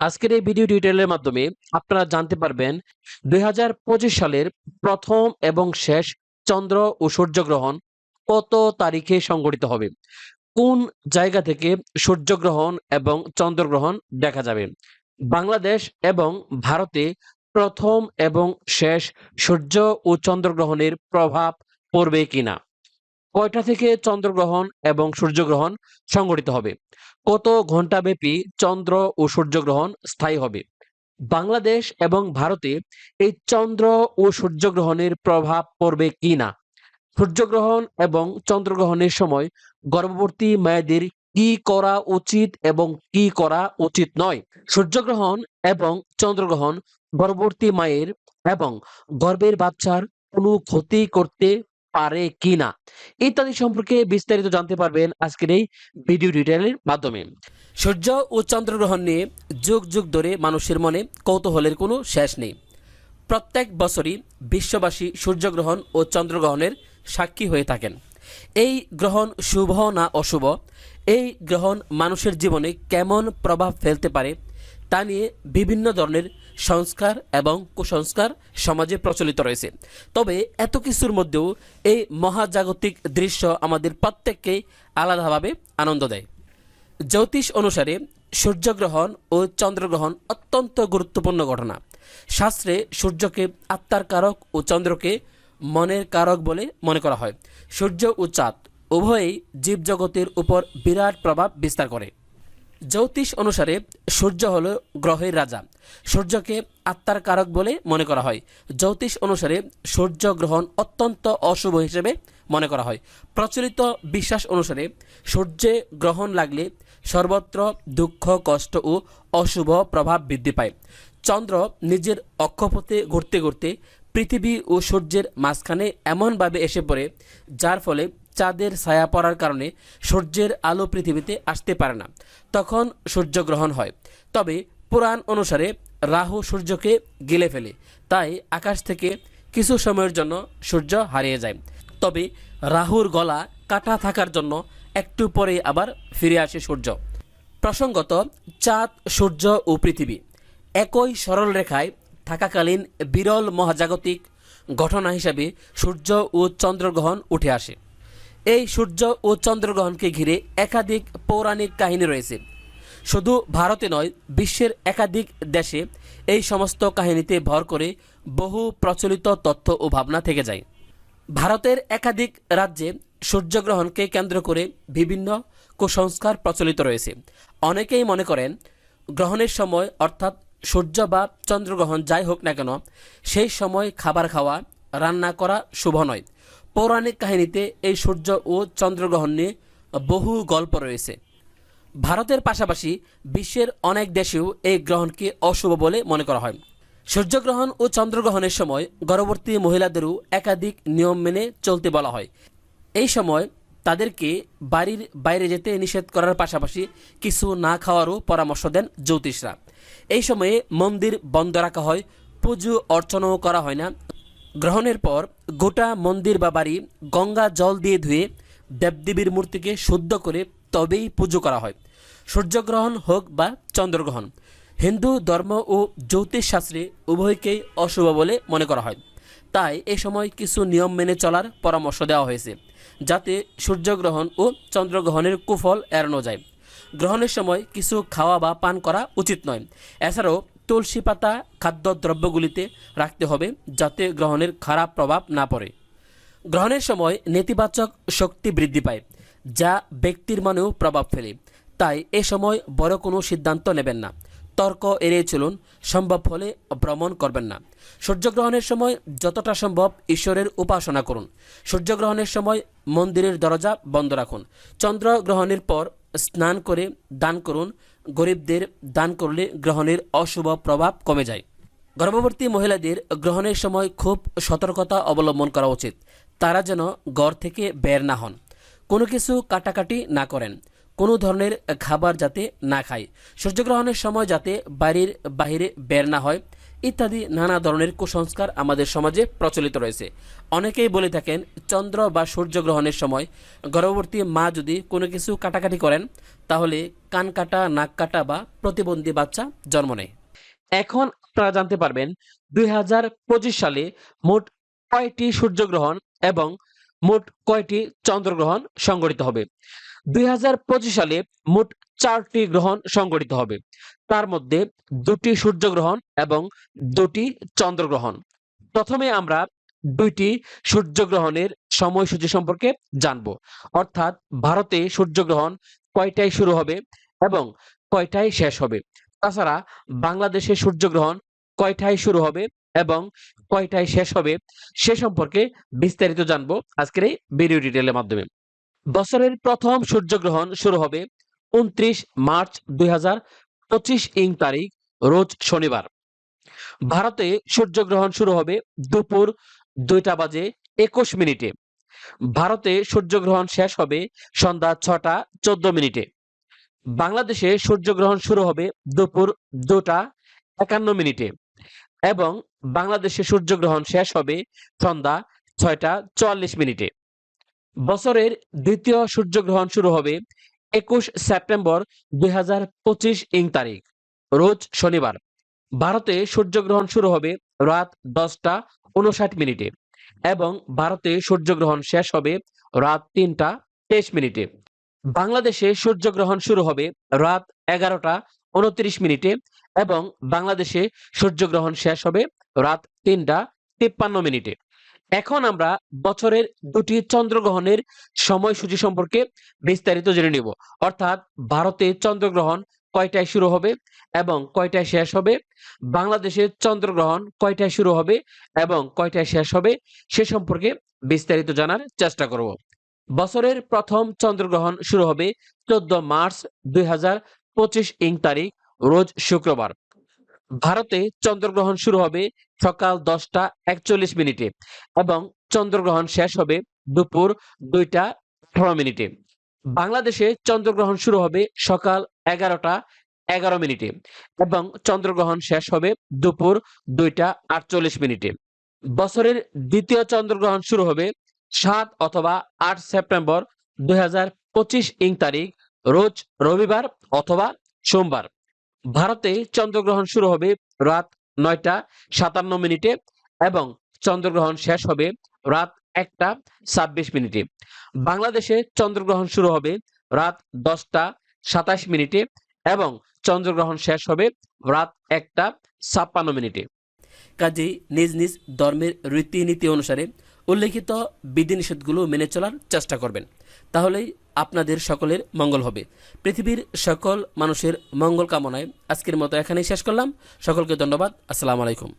আজকের এই ভিডিও টিউটোরিয়ালের মাধ্যমে আপনারা জানতে পারবেন দু হাজার পঁচিশ সালের প্রথম এবং শেষ চন্দ্র ও সূর্যগ্রহণ কত তারিখে সংঘটিত হবে, কোন জায়গা থেকে সূর্যগ্রহণ এবং চন্দ্রগ্রহণ দেখা যাবে, বাংলাদেশ এবং ভারতে প্রথম এবং শেষ সূর্য ও চন্দ্রগ্রহণের প্রভাব পড়বে কিনা। কয়টা থেকে চন্দ্রগ্রহণ এবং সূর্যগ্রহণ সংঘটিত হবে? কত ঘণ্টা ব্যাপী চন্দ্র ও সূর্যগ্রহণ স্থায়ী হবে? বাংলাদেশ এবং ভারতে এই চন্দ্র ও সূর্যগ্রহণের প্রভাব পড়বে কি না? সূর্যগ্রহণ এবং চন্দ্রগ্রহণের সময় গর্ভবতী মায়েদের কি করা উচিত এবং কি করা উচিত নয়? সূর্যগ্রহণ এবং চন্দ্রগ্রহণ গর্ভবর্তী মায়ের এবং গর্ভের বাচ্চার কোনো ক্ষতি করতে পারে কিনা? ইত্যাদি সম্পর্কে বিস্তারিত জানতে পারবেন আজকের এই ভিডিও ডিটেইলের মাধ্যমে। সূর্য ও চন্দ্রগ্রহণ নিয়ে যুগ যুগ ধরে মানুষের মনে কৌতূহলের কোনো শেষ নেই। প্রত্যেক বছরই বিশ্ববাসী সূর্যগ্রহণ ও চন্দ্রগ্রহণের সাক্ষী হয়ে থাকেন। এই গ্রহণ শুভ না অশুভ? এই গ্রহণ মানুষের জীবনে কেমন প্রভাব ফেলতে পারে তা নিয়ে বিভিন্ন ধরনের সংস্কার এবং কুসংস্কার সমাজে প্রচলিত রয়েছে। তবে এত কিছুর মধ্যেও এই মহাজাগতিক দৃশ্য আমাদের প্রত্যেককেই আলাদাভাবে আনন্দ দেয়। জ্যোতিষ অনুসারে সূর্যগ্রহণ ও চন্দ্রগ্রহণ অত্যন্ত গুরুত্বপূর্ণ ঘটনা। শাস্ত্রে সূর্যকে আত্মার কারক ও চন্দ্রকে মনের কারক বলে মনে করা হয়। সূর্য ও চাঁদ উভয়েই জীবজগতের উপর বিরাট প্রভাব বিস্তার করে। জ্যোতিষ অনুসারে সূর্য হল গ্রহের রাজা। সূর্যকে আত্মার কারক বলে মনে করা হয়। জ্যোতিষ অনুসারে সূর্য গ্রহণ অত্যন্ত অশুভ হিসেবে মনে করা হয়। প্রচলিত বিশ্বাস অনুসারে সূর্যে গ্রহণ লাগলে সর্বত্র দুঃখ, কষ্ট ও অশুভ প্রভাব বৃদ্ধি পায়। চন্দ্র নিজের অক্ষপথে ঘুরতে ঘুরতে পৃথিবী ও সূর্যের মাঝখানে এমনভাবে এসে পড়ে, যার ফলে চাঁদের ছায়া পড়ার কারণে সূর্যের আলো পৃথিবীতে আসতে পারে না। তখন সূর্যগ্রহণ হয়। তবে পুরাণ অনুসারে রাহু সূর্যকে গিলে ফেলে। তাই আকাশ থেকে কিছু সময়ের জন্য সূর্য হারিয়ে যায়। তবে রাহুর গলা কাটা থাকার জন্য একটু পরে আবার ফিরে আসে সূর্য। প্রসঙ্গত, চাঁদ, সূর্য ও পৃথিবী একই সরল রেখায় থাকাকালীন বিরল মহাজাগতিক ঘটনা হিসাবে সূর্য ও চন্দ্রগ্রহণ উঠে আসে। এই সূর্য ও চন্দ্রগ্রহণকে ঘিরে একাধিক পৌরাণিক কাহিনী রয়েছে। শুধু ভারতে নয়, বিশ্বের একাধিক দেশে এই সমস্ত কাহিনীতে ভর করে বহু প্রচলিত তথ্য ও ভাবনা থেকে যায়। ভারতের একাধিক রাজ্যে সূর্যগ্রহণকে কেন্দ্র করে বিভিন্ন কুসংস্কার প্রচলিত রয়েছে। অনেকেই মনে করেন, গ্রহণের সময় অর্থাৎ সূর্য বা চন্দ্রগ্রহণ যাই হোক না কেন, সেই সময় খাবার খাওয়া, রান্না করা শুভ নয়। পৌরাণিক কাহিনীতে এই সূর্য ও চন্দ্রগ্রহণ নিয়ে বহু গল্প রয়েছে। ভারতের পাশাপাশি বিশ্বের অনেক দেশেও এই গ্রহণকে অশুভ বলে মনে করা হয়। সূর্যগ্রহণ ও চন্দ্রগ্রহণের সময় গর্ভবতী মহিলাদেরও একাধিক নিয়ম মেনে চলতে বলা হয়। এই সময় তাদেরকে বাড়ির বাইরে যেতে নিষেধ করার পাশাপাশি কিছু না খাওয়ারও পরামর্শ দেন জ্যোতিষরা। এই সময়ে মন্দির বন্ধ রাখা হয়, পুজো অর্চনাও করা হয় না। গ্রহণের পর গোটা মন্দির বা বাড়ি গঙ্গা জল দিয়ে ধুয়ে দেবদেবীর মূর্তিকে শুদ্ধ করে তবেই পুজো করা হয়। সূর্যগ্রহণ হোক বা চন্দ্রগ্রহণ, হিন্দু ধর্ম ও জ্যোতিষ শাস্ত্রে উভয়কেই অশুভ বলে মনে করা হয়। তাই এ সময় কিছু নিয়ম মেনে চলার পরামর্শ দেওয়া হয়েছে, যাতে সূর্যগ্রহণ ও চন্দ্রগ্রহণের কুফল এড়ানো যায়। গ্রহণের সময় কিছু খাওয়া বা পান করা উচিত নয়। এছাড়াও তুলসী পাতা খাদ্যদ্রব্যগুলিতে রাখতে হবে যাতে গ্রহণের খারাপ প্রভাব না পড়ে। গ্রহণের সময় নেতিবাচক শক্তি বৃদ্ধি পায়, যা ব্যক্তির মনেও প্রভাব ফেলে। তাই এ সময় বড় কোনো সিদ্ধান্ত নেবেন না। তর্ক এড়িয়ে চলুন, সম্ভব হলে ভ্রমণ করবেন না। সূর্যগ্রহণের সময় যতটা সম্ভব ঈশ্বরের উপাসনা করুন। সূর্যগ্রহণের সময় মন্দিরের দরজা বন্ধ রাখুন। চন্দ্রগ্রহণের পর স্নান করে দান করুন। গরিবদের দান করলে গ্রহণের অশুভ প্রভাব কমে যায়। গর্ভবতী মহিলাদের গ্রহণের সময় খুব সতর্কতা অবলম্বন করা উচিত। তারা যেন ঘর থেকে বের না হন। কোনো কিছু কাটাকাটি না করেন। কোনো ধরনের খাবার যাতে না খায়। সূর্যগ্রহণের সময় যাতে বাড়ির বাহিরে বের না হয়। ইত্যাদি নানা ধরনের কুসংস্কার আমাদের সমাজে প্রচলিত রয়েছে। অনেকেই বলে থাকেন, চন্দ্র বা সূর্যগ্রহণের সময় গর্ভবতী মা যদি কোনো কিছু কাটাকাটি করেন, তাহলে কান কাটা, নাক কাটা বা প্রতিবন্ধী বাচ্চা জন্ম নেয়। এখন আপনারা জানতে পারবেন, দুই হাজার পঁচিশ সালে মোট কয়টি সূর্যগ্রহণ এবং মোট কয়টি চন্দ্রগ্রহণ সংঘটিত হবে। দুই হাজার পঁচিশ সালে মোট চারটি গ্রহণ সংঘটিত হবে। তার মধ্যে দুটি সূর্যগ্রহণ এবং দুটি চন্দ্রগ্রহণ প্রথমে আমরা দুইটি সূর্যগ্রহণের সময়সূচি সম্পর্কে জানব। অর্থাৎ ভারতে সূর্যগ্রহণ কয়টায় শুরু হবে এবং কয়টায় শেষ হবে? তাছাড়া বাংলাদেশে সূর্যগ্রহণ কয়টায় শুরু হবে এবং কয়টায় শেষ হবে সে সম্পর্কে বিস্তারিত জানব আজকের এই ভিডিও ডিটেলের মাধ্যমে। বছরের প্রথম সূর্যগ্রহণ শুরু হবে উনত্রিশ মার্চ দুই ইং তারিখ, রোজ শনিবার। ভারতে সূর্যগ্রহণ শুরু হবে দুপুর দুইটা বাজে একুশ মিনিটে। ভারতে সূর্যগ্রহণ শেষ হবে সন্ধ্যা ছটা চোদ্দ মিনিটে। বাংলাদেশে সূর্যগ্রহণ শুরু হবে দুপুর দুটা একান্ন মিনিটে এবং বাংলাদেশে সূর্যগ্রহণ শেষ হবে সন্ধ্যা ছয়টা চুয়াল্লিশ মিনিটে। বছরের দ্বিতীয় সূর্যগ্রহণ শুরু হবে একুশ সেপ্টেম্বর দুই হাজার পঁচিশ ইং তারিখ, রোজ শনিবার। ভারতে সূর্যগ্রহণ শুরু হবে রাত দশটা উনষাট মিনিটে এবং ভারতে সূর্যগ্রহণ শেষ হবে রাত তিনটা তেইশ মিনিটে। বাংলাদেশে সূর্যগ্রহণ শুরু হবে রাত এগারোটা উনত্রিশ মিনিটে এবং বাংলাদেশে সূর্যগ্রহণ শেষ হবে রাত তিনটা তিপ্পান্ন মিনিটে। এখন আমরা বছরের দুটি চন্দ্রগ্রহণের সময়সূচি সম্পর্কে বিস্তারিত জেনে নিব। অর্থাৎ ভারতে চন্দ্রগ্রহণ কয়টায় শুরু হবে এবং কয়টায় শেষ হবে? বাংলাদেশে চন্দ্রগ্রহণ কয়টায় শুরু হবে এবং কয়টায় শেষ হবে সে সম্পর্কে বিস্তারিত জানার চেষ্টা করব। বছরের প্রথম চন্দ্রগ্রহণ শুরু হবে চোদ্দ মার্চ দুই হাজার পঁচিশ ইং তারিখ, রোজ শুক্রবার। ভারতে চন্দ্রগ্রহণ শুরু হবে সকাল দশটা একচল্লিশ মিনিটে এবং চন্দ্রগ্রহণ শেষ হবে দুপুর দুইটা আঠারো মিনিটে। বাংলাদেশে চন্দ্রগ্রহণ শুরু হবে সকাল এগারোটা এগারো মিনিটে এবং চন্দ্রগ্রহণ শেষ হবে দুপুর দুইটা আটচল্লিশ মিনিটে। বছরের দ্বিতীয় চন্দ্রগ্রহণ শুরু হবে সাত অথবা আট সেপ্টেম্বর দুই হাজার পঁচিশ ইং তারিখ, রোজ রবিবার অথবা সোমবার। ভারতে চন্দ্রগ্রহণ শুরু হবে রাত নয়টা সাতান্ন মিনিটে এবং চন্দ্রগ্রহণ শেষ হবে রাত একটা ছাব্বিশ মিনিটে। বাংলাদেশে চন্দ্রগ্রহণ শুরু হবে রাত দশটা সাতাশ মিনিটে এবং চন্দ্রগ্রহণ শেষ হবে রাত একটা ছাপ্পান্ন মিনিটে। কাজেই নিজ নিজ ধর্মের রীতিনীতি অনুসারে উল্লেখিত বিধিনিষেধগুলো মেনে চলার চেষ্টা করবেন। তাহলেই আপনাদের সকলের মঙ্গল হবে। পৃথিবীর সকল মানুষের মঙ্গল কামনায় আজকের মতো এখানেই শেষ করলাম। সকলকে ধন্যবাদ। আসসালামু আলাইকুম।